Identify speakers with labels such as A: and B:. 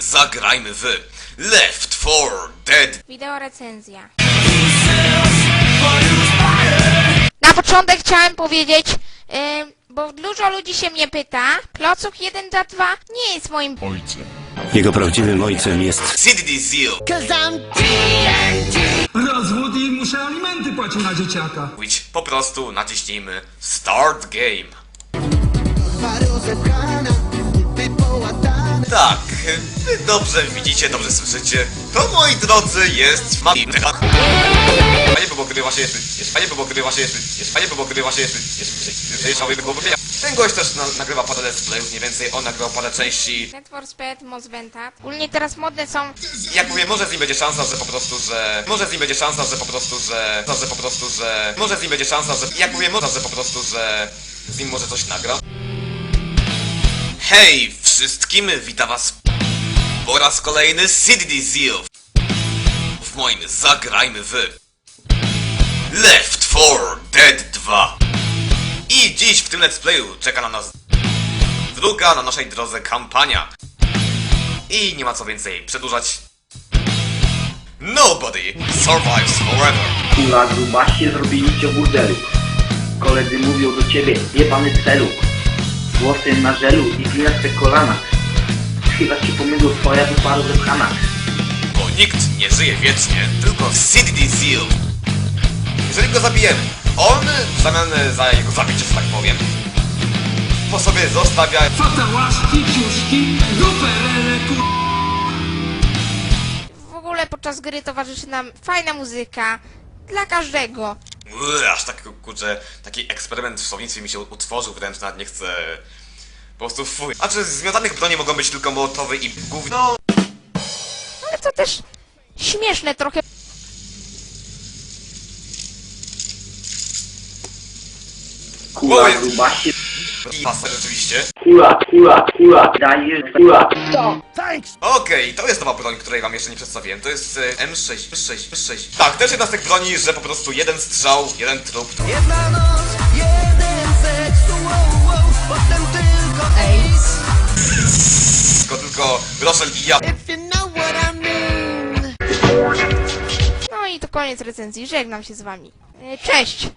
A: zagrajmy w Left 4 Dead.
B: Wideo recenzja. Na początek chciałem powiedzieć, yy, bo dużo ludzi się mnie pyta, Klocuch 1 za 2 nie jest moim
C: ojcem.
D: Jego prawdziwym ojcem jest
A: CDD Zeal.
E: Rozwód i muszę alimenty płacić na dzieciaka.
A: Mówić po prostu naciśnijmy Start Game. Tak, wy dobrze widzicie, dobrze słyszycie. To moi drodzy jest mami. Fajnie by było, gdyby właśnie jest, by było, gdyby właśnie jest, by było, gdyby właśnie jest, jest. Ten gość też na, nagrywa parę let's playów, mniej więcej on nagrywał parę części.
B: Net for Speed, Most Ventat. Ogólnie teraz modne są
A: Jak mówię, może z nim będzie szansa, że po prostu, że... Może z nim będzie szansa, że po prostu, że... Że po prostu, że... Może z nim będzie szansa, że... Jak mówię, może, że po prostu, że... Z nim może coś nagra. Hej wszystkim, witam was po raz kolejny CDD Zeal. W moim zagrajmy w... Left 4 Dead 2. I dziś w tym let's playu czeka na nas druga na naszej drodze kampania. I nie ma co więcej przedłużać. Nobody survives forever.
F: Kula grubaście zrobili cię burdelu. Koledzy mówią do ciebie, jebany celu. Włosy na żelu i glinaste kolana. Chyba ci pomydło twoja wyparu zepchana.
A: Bo nikt nie żyje wiecznie, tylko CDD Zeal. Jeżeli go zabijemy, on w zamian za jego zabicie, że tak powiem, po sobie zostawia...
E: Fatałaszki, ciuszki, duperele, kur...
B: w ogóle podczas gry towarzyszy nam fajna muzyka dla każdego.
A: Aż tak kurczę, taki eksperyment w słownictwie mi się utworzył, wręcz nawet nie chcę... Po prostu fuj. A czy zmiotanych broni mogą być tylko mołotowy i gówno?
B: Ale to też śmieszne trochę.
F: Kula
A: Oj.
F: Kula, dajesz kula.
A: Okej, to jest nowa broń, której wam jeszcze nie przedstawiłem. To jest e, M6, M6, M6. Tak, też jedna z tych broni, że po prostu jeden strzał, jeden trup.
G: Jedna noc, jeden seks, wow, wow, potem tylko AIDS.
A: Tylko, tylko Roszel i ja.
G: If you know what I mean.
B: No i to koniec recenzji. Żegnam się z wami. E, Cześć!